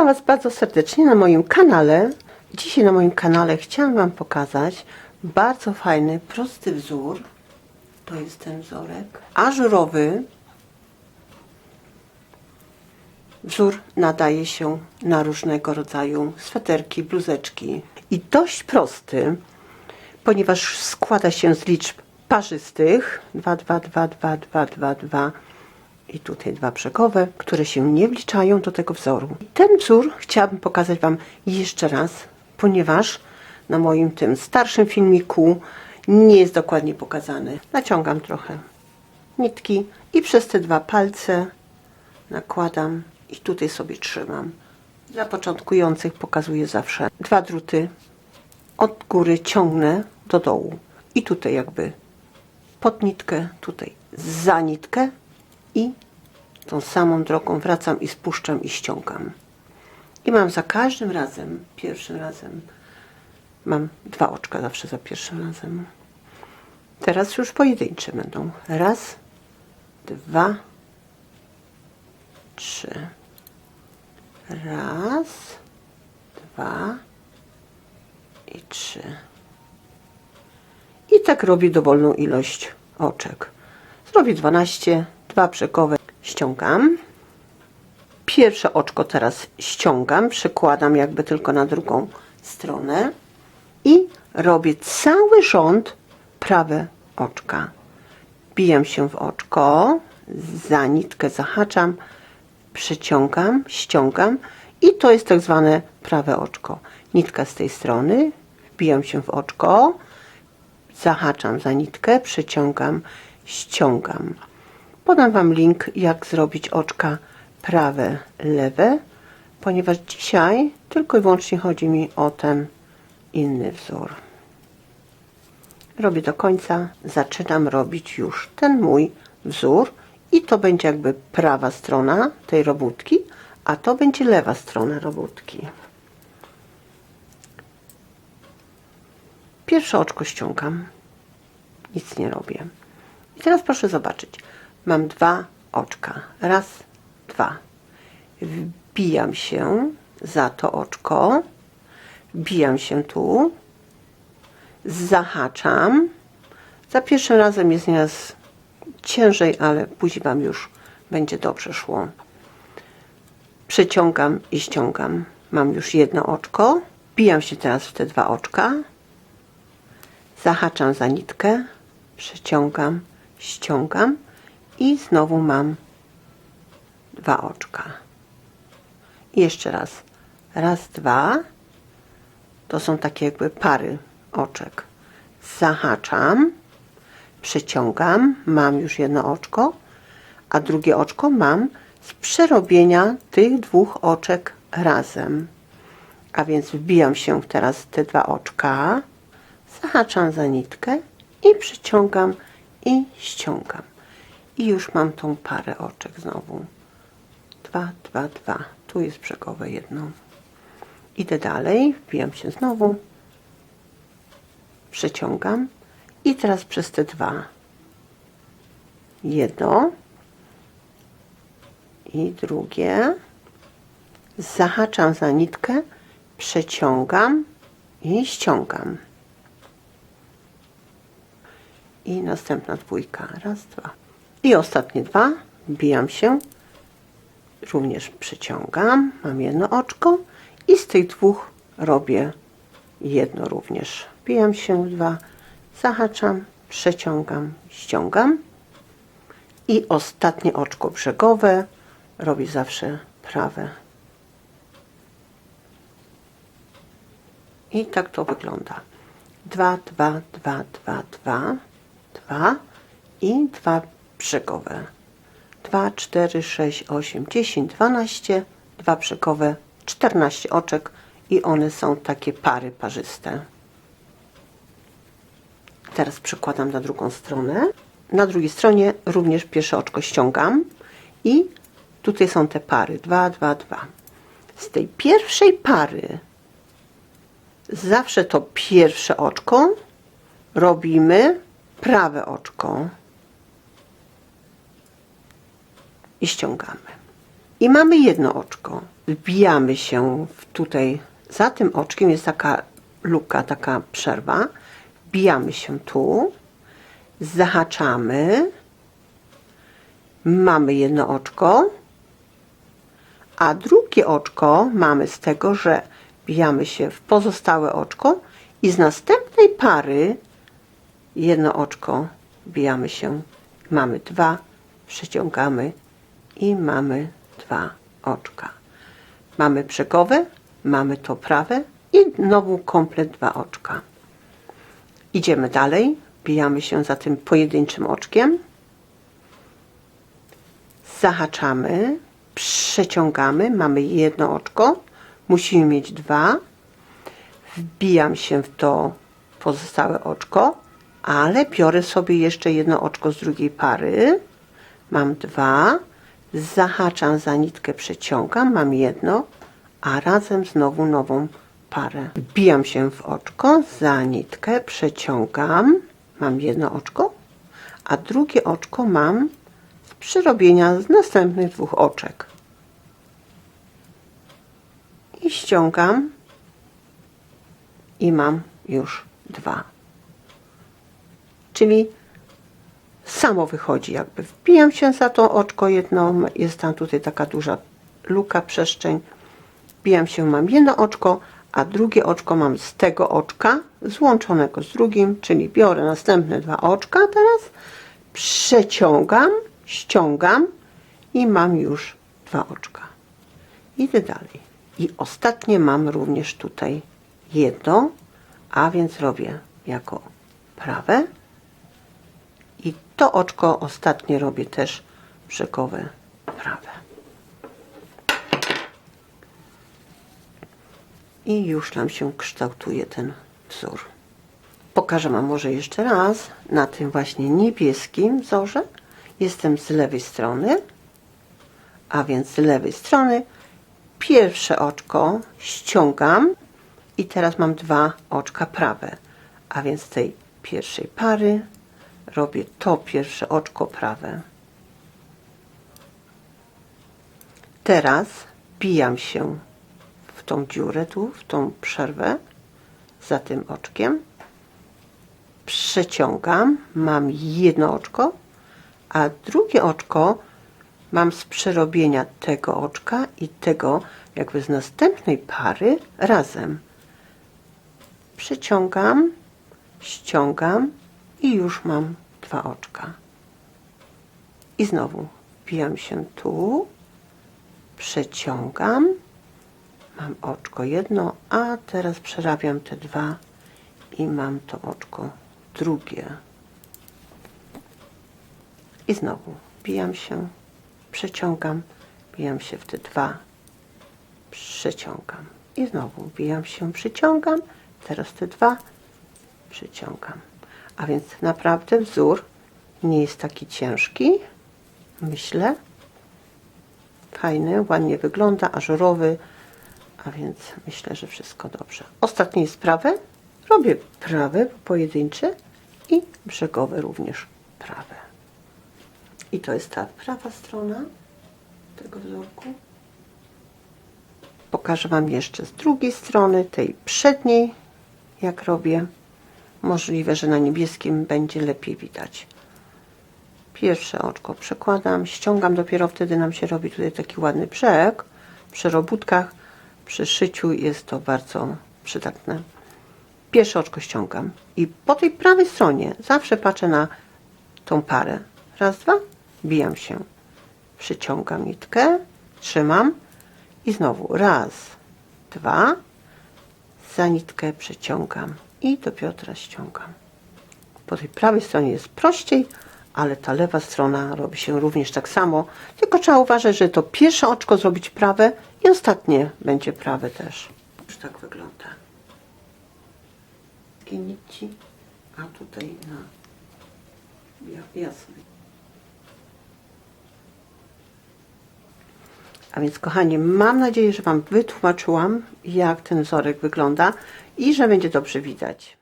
Witam Was bardzo serdecznie na moim kanale. Dzisiaj na moim kanale chciałam Wam pokazać bardzo fajny, prosty wzór. To jest ten wzorek. Ażurowy. Wzór nadaje się na różnego rodzaju sweterki, bluzeczki. I dość prosty, ponieważ składa się z liczb parzystych 2, 2, 2, 2, 2, 2, 2 i tutaj dwa brzegowe, które się nie wliczają do tego wzoru. Ten wzór chciałabym pokazać Wam jeszcze raz, ponieważ na moim tym starszym filmiku nie jest dokładnie pokazany. Naciągam trochę nitki i przez te dwa palce nakładam i tutaj sobie trzymam. Dla początkujących pokazuję zawsze dwa druty od góry ciągnę do dołu i tutaj jakby pod nitkę, tutaj za nitkę i tą samą drogą wracam i spuszczam i ściągam. I mam za każdym razem, pierwszym razem, mam dwa oczka zawsze za pierwszym razem. Teraz już pojedyncze będą. Raz, dwa, trzy. Raz, dwa i trzy. I tak robię dowolną ilość oczek. Zrobię 12, dwa przekowe ściągam. Pierwsze oczko teraz ściągam, przekładam jakby tylko na drugą stronę i robię cały rząd prawe oczka. Bijam się w oczko, za nitkę zahaczam, przyciągam, ściągam i to jest tak zwane prawe oczko. Nitka z tej strony, wbijam się w oczko, zahaczam za nitkę, przyciągam, ściągam. Podam Wam link, jak zrobić oczka prawe, lewe, ponieważ dzisiaj tylko i wyłącznie chodzi mi o ten inny wzór. Robię do końca, zaczynam robić już ten mój wzór i to będzie jakby prawa strona tej robótki, a to będzie lewa strona robótki. Pierwsze oczko ściągam, nic nie robię. I teraz proszę zobaczyć. Mam dwa oczka. Raz, dwa. Wbijam się za to oczko. Wbijam się tu. Zahaczam. Za pierwszym razem jest nieraz ciężej, ale później Wam już będzie dobrze szło. Przeciągam i ściągam. Mam już jedno oczko. Wbijam się teraz w te dwa oczka. Zahaczam za nitkę. Przeciągam ściągam i znowu mam dwa oczka. I jeszcze raz. Raz, dwa. To są takie jakby pary oczek. Zahaczam, przeciągam, mam już jedno oczko, a drugie oczko mam z przerobienia tych dwóch oczek razem. A więc wbijam się teraz w te dwa oczka, zahaczam za nitkę i przyciągam i ściągam. I już mam tą parę oczek znowu. Dwa, dwa, dwa. Tu jest brzegowe jedno. Idę dalej, wbijam się znowu, przeciągam i teraz przez te dwa. Jedno i drugie. Zahaczam za nitkę, przeciągam i ściągam. I następna dwójka. Raz, dwa. I ostatnie dwa. Wbijam się. Również przyciągam. Mam jedno oczko. I z tych dwóch robię jedno również. Wbijam się dwa. Zahaczam. Przeciągam. Ściągam. I ostatnie oczko brzegowe robię zawsze prawe. I tak to wygląda. 2, 2, 2, 2, 2. 2 i 2 brzegowe. 2, 4, 6, 8, 10, 12, 2 brzegowe, 14 oczek i one są takie pary parzyste. Teraz przekładam na drugą stronę. Na drugiej stronie również pierwsze oczko ściągam i tutaj są te pary 2, 2, 2. Z tej pierwszej pary zawsze to pierwsze oczko robimy prawe oczko i ściągamy. I mamy jedno oczko. Wbijamy się w tutaj, za tym oczkiem jest taka luka, taka przerwa. Wbijamy się tu, zahaczamy, mamy jedno oczko, a drugie oczko mamy z tego, że wbijamy się w pozostałe oczko i z następnej pary jedno oczko wbijamy się, mamy dwa, przeciągamy i mamy dwa oczka. Mamy brzegowe, mamy to prawe i znowu komplet dwa oczka. Idziemy dalej, wbijamy się za tym pojedynczym oczkiem, zahaczamy, przeciągamy, mamy jedno oczko, musimy mieć dwa, wbijam się w to pozostałe oczko, ale biorę sobie jeszcze jedno oczko z drugiej pary, mam dwa, zahaczam za nitkę, przeciągam, mam jedno, a razem znowu nową parę. Wbijam się w oczko, za nitkę, przeciągam, mam jedno oczko, a drugie oczko mam z przyrobienia z następnych dwóch oczek. I ściągam i mam już dwa. Czyli samo wychodzi jakby. Wbijam się za to oczko jedno, jest tam tutaj taka duża luka, przestrzeń. Wbijam się, mam jedno oczko, a drugie oczko mam z tego oczka złączonego z drugim, czyli biorę następne dwa oczka teraz, przeciągam, ściągam i mam już dwa oczka. Idę dalej. I ostatnie mam również tutaj jedno, a więc robię jako prawe. To oczko ostatnie robię też brzegowe prawe. I już nam się kształtuje ten wzór. Pokażę Wam może jeszcze raz na tym właśnie niebieskim wzorze. Jestem z lewej strony, a więc z lewej strony pierwsze oczko ściągam i teraz mam dwa oczka prawe, a więc tej pierwszej pary robię to pierwsze oczko prawe. Teraz bijam się w tą dziurę tu, w tą przerwę za tym oczkiem. Przeciągam, mam jedno oczko, a drugie oczko mam z przerobienia tego oczka i tego jakby z następnej pary razem. Przeciągam, ściągam i już mam dwa oczka. I znowu wbijam się tu, przeciągam, mam oczko jedno, a teraz przerabiam te dwa i mam to oczko drugie. I znowu wbijam się, przeciągam, wbijam się w te dwa, przeciągam. I znowu wbijam się, przyciągam, teraz te dwa, przyciągam. A więc naprawdę wzór nie jest taki ciężki, myślę. Fajny, ładnie wygląda, ażurowy, a więc myślę, że wszystko dobrze. Ostatnie jest prawe. Robię prawe pojedyncze i brzegowe również prawe. I to jest ta prawa strona tego wzorku. Pokażę Wam jeszcze z drugiej strony, tej przedniej, jak robię. Możliwe, że na niebieskim będzie lepiej widać. Pierwsze oczko przekładam, ściągam, dopiero wtedy nam się robi tutaj taki ładny brzeg. Przy robótkach, przy szyciu jest to bardzo przydatne. Pierwsze oczko ściągam i po tej prawej stronie zawsze patrzę na tą parę. Raz, dwa, bijam się. Przyciągam nitkę, trzymam i znowu raz, dwa, za nitkę przeciągam i dopiero teraz ściągam. Po tej prawej stronie jest prościej, ale ta lewa strona robi się również tak samo, tylko trzeba uważać, że to pierwsze oczko zrobić prawe i ostatnie będzie prawe też. Już tak wygląda. Takie nici, a tutaj na ja- A więc kochani, mam nadzieję, że Wam wytłumaczyłam, jak ten wzorek wygląda i że będzie dobrze widać.